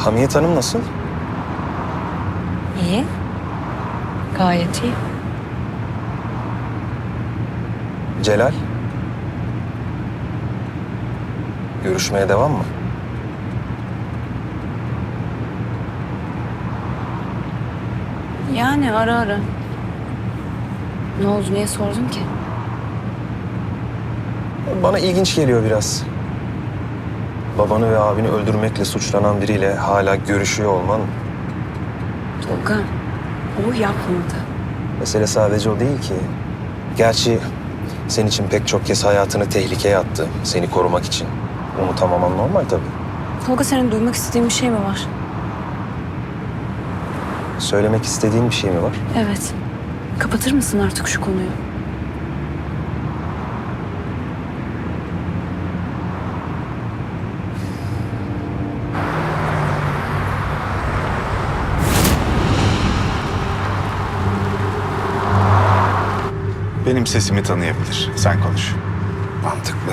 Hamiyet Hanım nasıl? İyi. Gayet iyi. Celal? Görüşmeye devam mı? Yani ara ara. Ne oldu niye sordun ki? Bana ilginç geliyor biraz. Babanı ve abini öldürmekle suçlanan biriyle hala görüşüyor olman Tolga o yapmadı. mesele sadece o değil ki. Gerçi senin için pek çok kez hayatını tehlikeye attı seni korumak için. Unutamaman normal tabii. Tolga senin duymak istediğin bir şey mi var? Söylemek istediğin bir şey mi var? Evet. Kapatır mısın artık şu konuyu? Benim sesimi tanıyabilir. Sen konuş. Mantıklı.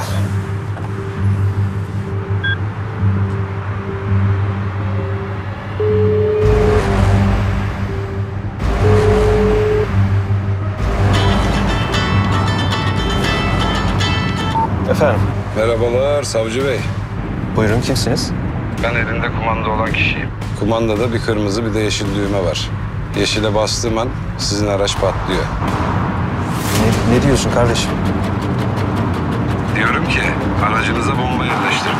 Efendim, Merhabalar Savcı Bey. buyurun kimsiniz? Ben elinde kumanda olan kişiyim. Kumandada bir kırmızı bir de yeşil düğme var. Yeşile bastığım an sizin araç patlıyor. Ne, ne diyorsun kardeşim? Diyorum ki aracınıza bomba yerleştirin.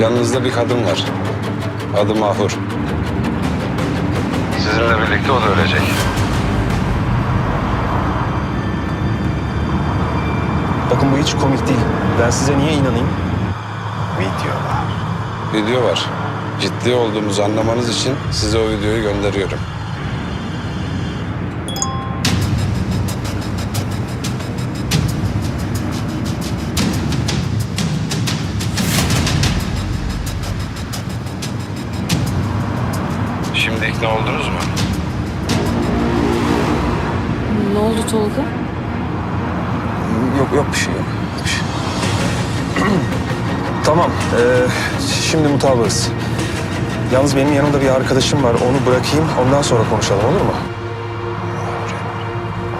Yanınızda bir kadın var. Adı Mahur. Sizinle birlikte o da ölecek. Bakın bu hiç komik değil. Ben size niye inanayım? Video var. Video var. Ciddi olduğumuzu anlamanız için size o videoyu gönderiyorum. Şimdi ikna oldunuz mu? Ne oldu Tolga? Yok yok bir şey yok. Bir şey. tamam. ee, şimdi mutabığız. Yalnız benim yanımda bir arkadaşım var. Onu bırakayım. Ondan sonra konuşalım olur mu?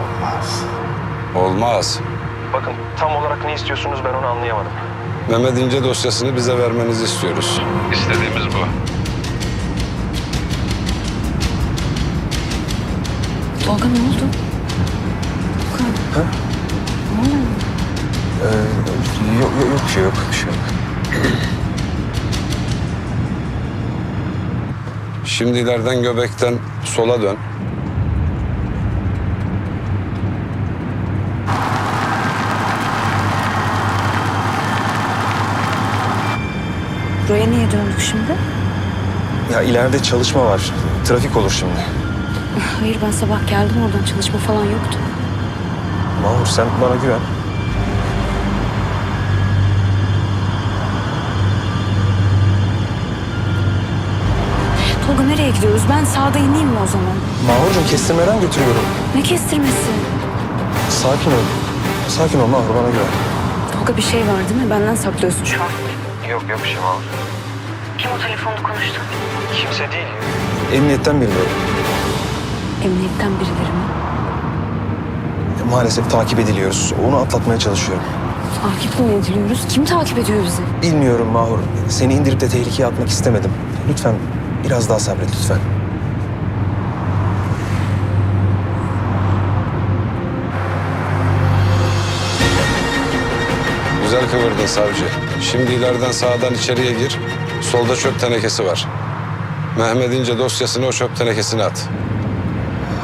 Olmaz. Olmaz. Bakın tam olarak ne istiyorsunuz ben onu anlayamadım. Mehmet İnce dosyasını bize vermenizi istiyoruz. İstediğimiz bu. Tolga ne oldu? Tolga. Ne oldu? Ee, yok, yok, yok bir şey yok. Bir şey yok. Şimdi ileriden göbekten sola dön. Buraya niye döndük şimdi? Ya ileride çalışma var. Trafik olur şimdi. Hayır ben sabah geldim oradan çalışma falan yoktu. Mahmut sen bana güven. Tolga nereye gidiyoruz? Ben sağda ineyim mi o zaman? Mahurcuğum kestirmeden götürüyorum. Ne kestirmesi? Sakin ol. Sakin ol Mahur bana güven. Tolga bir şey var değil mi? Benden saklıyorsun şu an. Yok yok bir şey Mahur. Kim o telefonda konuştu? Kimse değil. Emniyetten bilmiyorum. Emniyetten birileri mi? Maalesef takip ediliyoruz. Onu atlatmaya çalışıyorum. Takip mi ediliyoruz? Kim takip ediyor bizi? Bilmiyorum Mahur. Seni indirip de tehlikeye atmak istemedim. Lütfen biraz daha sabret lütfen. Güzel kıvırdın savcı. Şimdi ileriden sağdan içeriye gir. Solda çöp tenekesi var. Mehmet İnce dosyasını o çöp tenekesine at.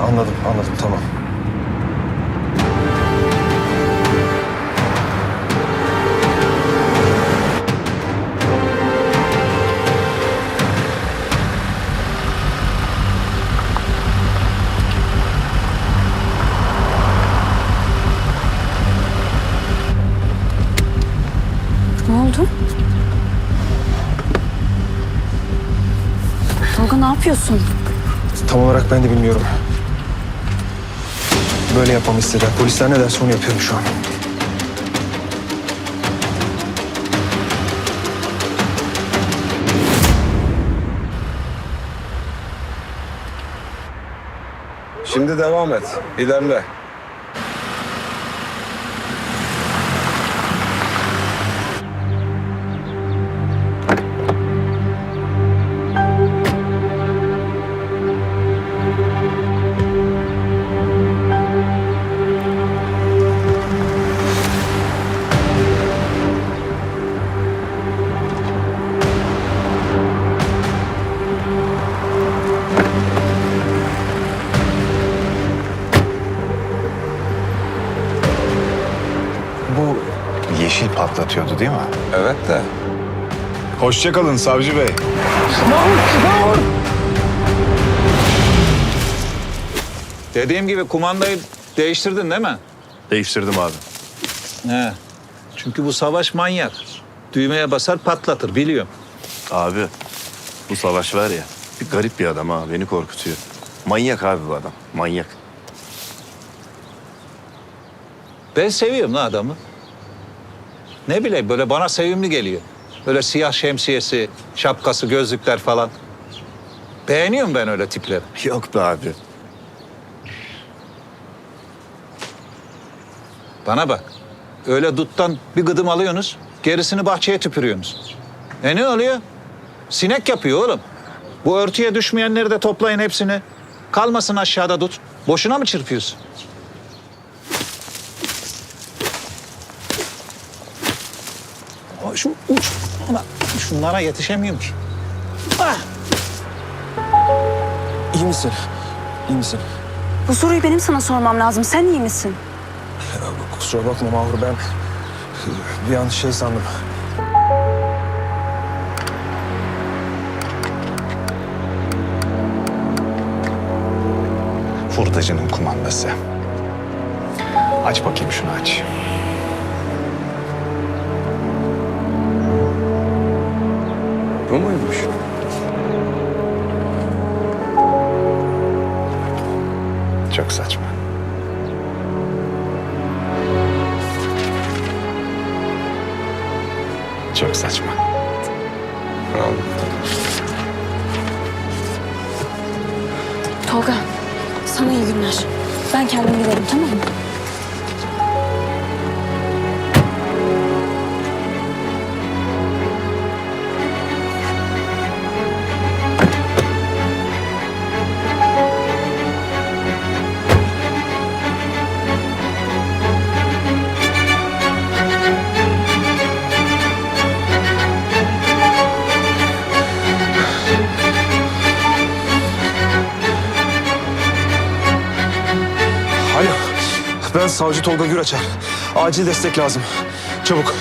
Anladım anladım tamam. Tolga ne yapıyorsun? Tam olarak ben de bilmiyorum. Böyle yapmamı istediler. Polisler ne derse onu yapıyorum şu an. Şimdi devam et. İlerle. Patlatıyordu değil mi? Evet de. Hoşçakalın savcı bey. Dediğim gibi kumandayı değiştirdin değil mi? Değiştirdim abi. He. Çünkü bu savaş manyak. Düğmeye basar patlatır biliyorum. Abi bu savaş var ya bir garip bir adam ha beni korkutuyor. Manyak abi bu adam manyak. Ben seviyorum lan adamı. Ne bileyim böyle bana sevimli geliyor. Böyle siyah şemsiyesi, şapkası, gözlükler falan. Beğeniyorum ben öyle tipleri. Yok be abi. Bana bak. Öyle duttan bir gıdım alıyorsunuz, gerisini bahçeye tüpürüyorsunuz. E ne oluyor? Sinek yapıyor oğlum. Bu örtüye düşmeyenleri de toplayın hepsini. Kalmasın aşağıda dut. Boşuna mı çırpıyorsun? Şu uç. Ulan şunlara yetişemiyorum ki. Ah! İyi misin? İyi misin? Bu soruyu benim sana sormam lazım. Sen iyi misin? Kusura bakma Mahur ben bir an şey sandım. Furdacının kumandası. Aç bakayım şunu aç. Çok saçma. Tolga, sana iyi günler. Ben kendim giderim tamam mı? Ben savcı Tolga Güraçer. Acil destek lazım. Çabuk.